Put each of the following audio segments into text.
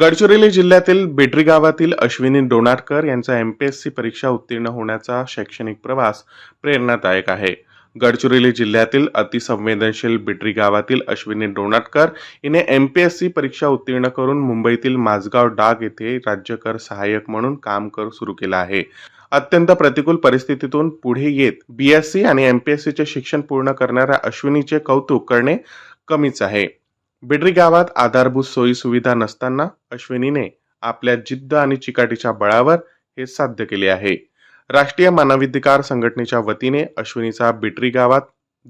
गडचिरोली जिल्ह्यातील बेटरी गावातील अश्विनी डोणारकर यांचा एम पी एस सी परीक्षा उत्तीर्ण होण्याचा शैक्षणिक प्रवास प्रेरणादायक आहे. गडचिरोली जिल्ह्यातील अतिसंवेदनशील बिटरी गावातील अश्विनी डोनाटकर हिने एम पी एस सी परीक्षा उत्तीर्ण करून मुंबईतील माझगाव डाग येथे राज्यकर सहाय्यक म्हणून काम कर सुरू केलं आहे. अत्यंत प्रतिकूल परिस्थितीतून पुढे येत बी एस सी आणि एम पी एस सीचे शिक्षण पूर्ण करणाऱ्या अश्विनीचे कौतुक करणे कमीच आहे. बिडरी गावात आधारभूत सोयी सुविधा नसताना अश्विनीने आपल्या जिद्द आणि चिकाटीच्या बळावर हे साध्य केले आहे. राष्ट्रीय मानवाधिकार संघटनेच्या वतीने अश्विनीचा बिटरी गावात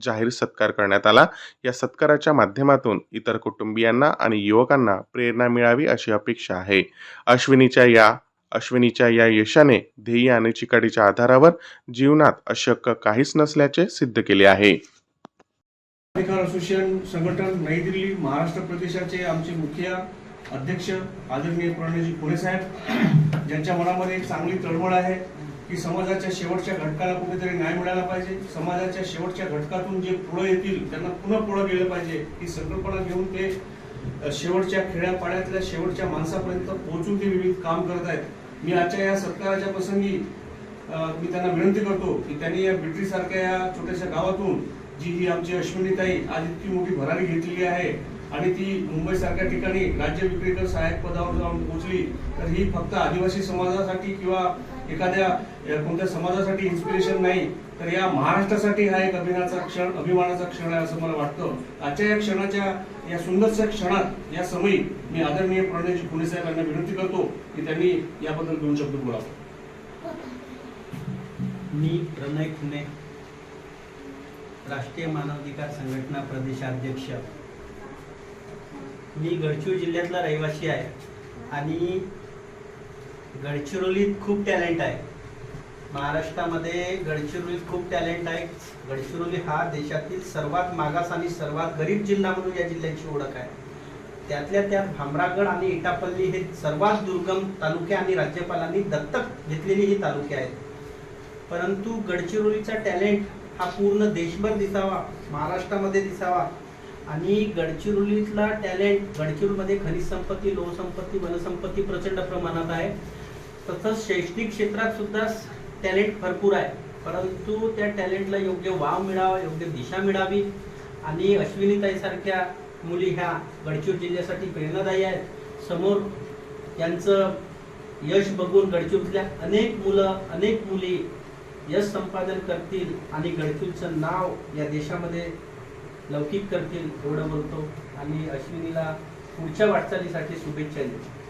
जाहीर सत्कार करण्यात आला. या सत्काराच्या माध्यमातून इतर कुटुंबियांना आणि युवकांना प्रेरणा मिळावी अशी अपेक्षा आहे. अश्विनीच्या या अश्विनीच्या या यशाने ध्येय आणि चिकाटीच्या आधारावर जीवनात अशक्य काहीच नसल्याचे सिद्ध केले आहे. अधिकार असोसिएशन संघटन नवी दिल्ली महाराष्ट्र प्रदेशाचे आमचे मुख्य अध्यक्ष आदरणीय प्रणयजी पुणे साहेब ज्यांच्या मनामध्ये एक चांगली तळमळ आहे की समाजाच्या शेवटच्या घटकाला कुठेतरी न्याय मिळाला पाहिजे. समाजाच्या शेवटच्या घटकातून जे पुढे येतील त्यांना पुन्हा पुढे गेलं पाहिजे ही संकल्पना घेऊन ते शेवटच्या खेड्यापाड्यातल्या शेवटच्या माणसापर्यंत पोहोचून ते विविध काम करत आहेत. मी आजच्या या सत्काराच्या प्रसंगी मी त्यांना विनंती करतो की त्यांनी या बिटरी सारख्या या छोट्याशा गावातून जी ही आमची अश्विनीताई आज इतकी मोठी भरारी घेतलेली आहे आणि ती मुंबई सारख्या ठिकाणी राज्य विक्रेकर सहाय्यक पदावर जाऊन पोहोचली तर ही फक्त आदिवासी समाजासाठी किंवा एखाद्या कोणत्या समाजासाठी इन्स्पिरेशन नाही तर या महाराष्ट्रासाठी हा एक अभिमानाचा क्षण अभिमानाचा क्षण आहे असं मला वाटतं. आजच्या या क्षणाच्या या सुंदरशा क्षणात या समयी मी आदरणीय प्रणयजी पुणे साहेबांना विनंती करतो की त्यांनी याबद्दल दोन शब्द बोलावं. मी प्रणय खुने राष्ट्रीय मानवाधिकार संघटना प्रदेशाध्यक्ष. मी गडचिरोली जिल्ह्यातला रहिवासी आहे आणि गडचिरोलीत खूप टॅलेंट आहे. महाराष्ट्रामध्ये गडचिरोलीत खूप टॅलेंट आहे. गडचिरोली हा देशातील सर्वात मागास आणि सर्वात गरीब जिल्हा म्हणून या जिल्ह्याची ओळख आहे. त्यातल्या त्यात भामरागड आणि इटापल्ली हे सर्वात दुर्गम तालुके आणि राज्यपालांनी दत्तक घेतलेली ही तालुके आहेत. परंतु गडचिरोलीचा टॅलेंट हा पूर्ण देशभर दिसावा महाराष्ट्रामध्ये दिसावा. आणि गडचिरोलीतला टॅलेंट गडचिरोलीमध्ये खनिज संपत्ती लोहसंपत्ती वनसंपत्ती प्रचंड प्रमाणात आहे. तसंच शैक्षणिक क्षेत्रात सुद्धा टॅलेंट भरपूर आहे. परंतु त्या टॅलेंटला योग्य वाव मिळावा योग्य दिशा मिळावी. आणि अश्विनीताईसारख्या मुली ह्या गडचिरोली जिल्ह्यासाठी प्रेरणादायी आहेत. समोर यांचं यश बघून गडचिरोलीतल्या अनेक मुलं अनेक मुली यश संपादन करतील आणि गडकिलचं नाव या देशामध्ये लौकिक करतील एवढं बोलतो. आणि अश्विनीला पुढच्या वाटचालीसाठी शुभेच्छा देतो.